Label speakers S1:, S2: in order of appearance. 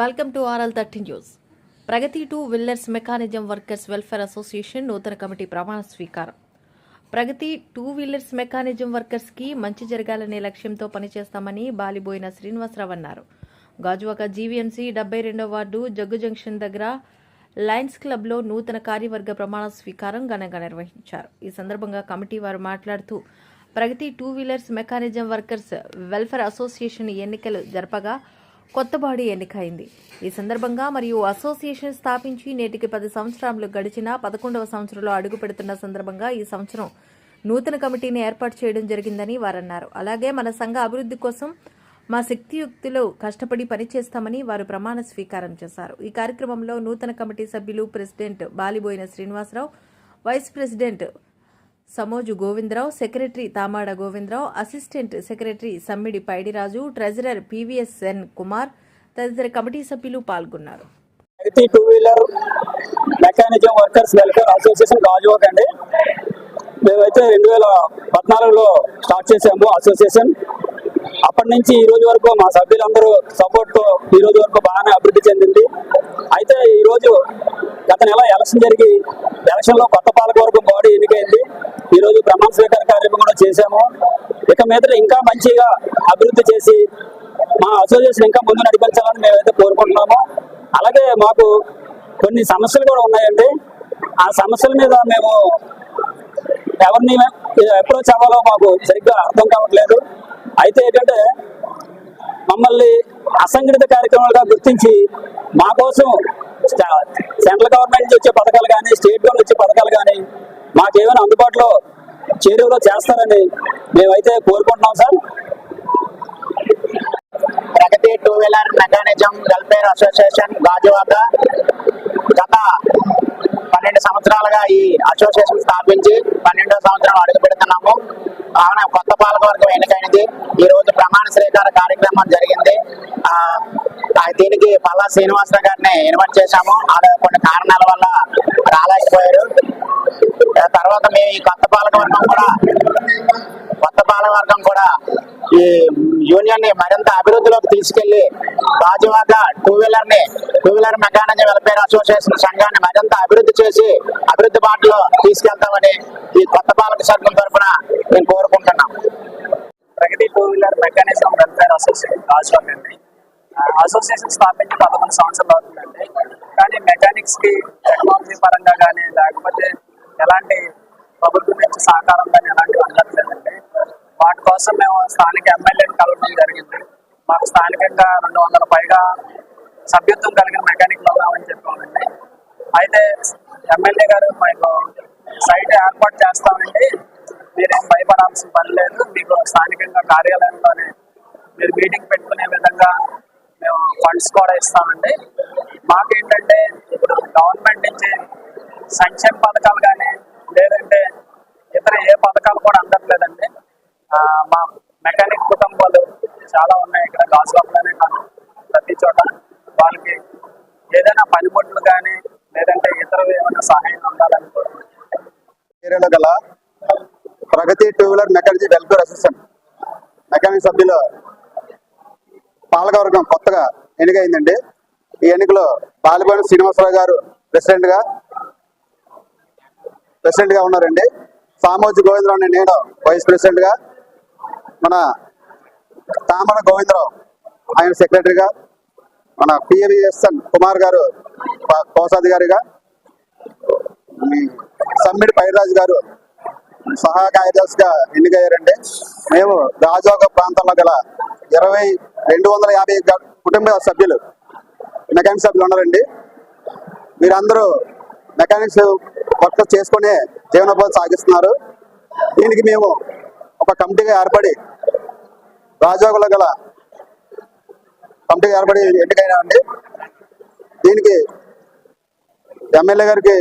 S1: Welcome to RL thirty news Pragati two wheelers mechanism workers welfare association నూతన committee ప్రమాణ స్వీకారం. ప్రగతి two wheelers mechanism వర్కర్స్కి మంచి జరగాలనే లక్ష్యంతో పనిచేస్తామని బాలిబోయిన శ్రీనివాసరావు అన్నారు. గాజువాక జీవీఎంసీ డెబ్బై రెండో వార్డు జగ్గు జంక్షన్ దగ్గర లయన్స్ క్లబ్లో నూతన కార్యవర్గ ప్రమాణ స్వీకారం ఘనంగా నిర్వహించారు. ఈ సందర్భంగా కమిటీ వారు మాట్లాడుతూ Pragathi two wheelers mechanism workers welfare association ఎన్నికలు జరపగా కొత్త బాడీ ఎన్నికైంది. ఈ సందర్భంగా మరియు అసోసియేషన్ స్థాపించి నేటికి పది సంవత్సరాలు గడిచిన పదకొండవ సంవత్సరంలో అడుగు పెడుతున్న సందర్భంగా ఈ సంవత్సరం నూతన కమిటీని ఏర్పాటు చేయడం జరిగిందని వారన్నారు. అలాగే మన సంఘ అభివృద్ధి కోసం మా శక్తియుక్తిలో కష్టపడి పనిచేస్తామని వారు ప్రమాణ స్వీకారం చేశారు. ఈ కార్యక్రమంలో నూతన కమిటీ సభ్యులు president Balaboina Srinivasarao vice president Samoju Govindarao secretary Tamada Govindarao assistant secretary Sammidi Paidiraju treasurer PVSN Kumar తదితర కమిటీ సభ్యులు పాల్గొన్నారు.
S2: Pragathi two wheeler mechanism workers welfare association Gajuwaka అండి. మేమైతే రెండు వేల పద్నాలుగులో స్టార్ట్ చేసాము అసోసియేషన్ అప్పటి నుంచి ఈ రోజు వరకు మా సభ్యులందరూ సపోర్ట్ ఈ రోజు వరకు బాగానే అభివృద్ధి చెందింది. అయితే ఈ రోజు గత నెల ఎలక్షన్ జరిగి ఎలక్షన్లో కొత్త పాలకవర్గం బాడీ ఎన్నికైంది. ఈ రోజు ప్రమాణ స్వీకార కార్యక్రమం కూడా చేశాము. ఇక మీద ఇంకా మంచిగా అభివృద్ధి చేసి మా అసోసియేషన్ ఇంకా ముందు నడిపించాలని మేమైతే కోరుకుంటున్నాము. అలాగే మాకు కొన్ని సమస్యలు కూడా ఉన్నాయండి. ఆ సమస్యల మీద మేము ఎవరిని అప్రోచ్ అవ్వాలో మాకు సరిగ్గా అర్థం కావట్లేదు. అయితే ఏంటంటే మమ్మల్ని అసంఘటిత కార్యక్రమాలుగా గుర్తించి మా కోసం సెంట్రల్ గవర్నమెంట్ నుంచి వచ్చే పథకాలు కానీ స్టేట్ గవర్నమెంట్ వచ్చే పథకాలు కానీ మాకేమైనా అందుబాటులో చేరువలో చేస్తారని మేమైతే కోరుకుంటున్నాం sir.
S3: Pragathi two wheeler mechanism welfare association Gajuwaka. సంవత్సరాలుగా ఈ అసోసియేషన్ స్థాపించి పన్నెండో సంవత్సరం అడుగు పెడుతున్నాము. కావున కొత్త పాలకవర్గం ఎన్నికైనది ఈ రోజు ప్రమాణ స్వీకార కార్యక్రమం జరిగింది. ఆ దీనికి పల్లా శ్రీనివాసరావు గారిని ఇన్వైట్ చేశాము. అలా కొన్ని కారణాల వల్ల రాలేకపోయారు. ఆ తర్వాత మేము ఈ కొత్త పాలకవర్గం కూడా కొత్త పాలకవర్గం కూడా ఈ యూనియన్ని మరింత అభివృద్ధిలోకి తీసుకెళ్ళి Gajuwaka two వీలర్ని two wheeler mechanism welfare association సంఘాన్ని మరింత అభివృద్ధి చేసి అభివృద్ధి బాటలో తీసుకెళ్తామని ఈ కొత్త పాలక సంఘం తరఫున నేను కోరుకుంటున్నాం
S2: Pragathi two wheeler mechanism welfare association Gajuwaka association స్థాపించి పదకొండు సంవత్సరాలు అవుతుందండి. కానీ మెకానిక్స్కి టెక్నాలజీ పరంగా కానీ లేకపోతే ఎలాంటి ప్రభుత్వం నుంచి సహకారం కానీ ఎలాంటివి అందట్లేదండి. వాటి కోసం మేము స్థానిక ఎమ్మెల్యేని కలవడం జరిగింది. మాకు స్థానికంగా రెండు వందల పైగా సభ్యత్వం కలిగిన మెకానిక్లు ఉన్నామని చెప్పామండి. అయితే ఎమ్మెల్యే గారు మాకు సైట్ ఏర్పాటు చేస్తామండి. మీరేం భయపడాల్సిన పని లేదు. మీకు స్థానికంగా కార్యాలయంలోనే మీరు మీటింగ్ పెట్టుకునే విధంగా మేము ఫండ్స్ కూడా ఇస్తామండి. మాకేంటంటే ఇప్పుడు గవర్నమెంట్ నుంచి సంక్షేమ పథకాలు కానీ లేదంటే ఇతర ఏ పథకాలు కూడా అందట్లేదండి. మా మెకానిక్ కుటుంబాలు చాలా ఉన్నాయి ఇక్కడ గాజువాకలోనే కాదు ప్రతి చోట వాళ్ళకి ఏదైనా పనిముట్లు కానీ లేదంటే ఇతరులు ఏమైనా సహాయం ఉండాలనుకోవడం
S4: ఏరియాలో గల? Pragathi two wheeler mechanic welfare association mechanic సభ్యులు. పాలకవర్గం కొత్తగా ఎన్నికైందండి. ఈ ఎన్నికలో బాలిపోయిన శ్రీనివాసరావు గారు ప్రెసిడెంట్గా ప్రెసిడెంట్గా ఉన్నారండి. సామోజి గోవిందరావు అనే నేను వైస్ ప్రెసిడెంట్గా మన తామర గోవిందరావు ఆయన సెక్రటరీగా మన పిఎవిఎస్ఎన్ కుమార్ గారు కోశాధికారిగా సమ్మిడి పైరాజు గారు సహా కార్యదర్శిగా ఎన్నికయ్యారండి మేము రాజోగ ప్రాంతంలో గల ఇరవై రెండు వందల యాభై కుటుంబ సభ్యులు మెకానిక్ సభ్యులు ఉన్నారండి. మీరందరూ మెకానిక్స్ వర్క్ చేసుకునే జీవనోపాధి సాగిస్తున్నారు. దీనికి మేము ఒక కమిటీగా ఏర్పడి రాజోగుల గల కమిటీగా ఏర్పడి ఎన్నికైనా అండి దీనికి ఎమ్మెల్యే గారికి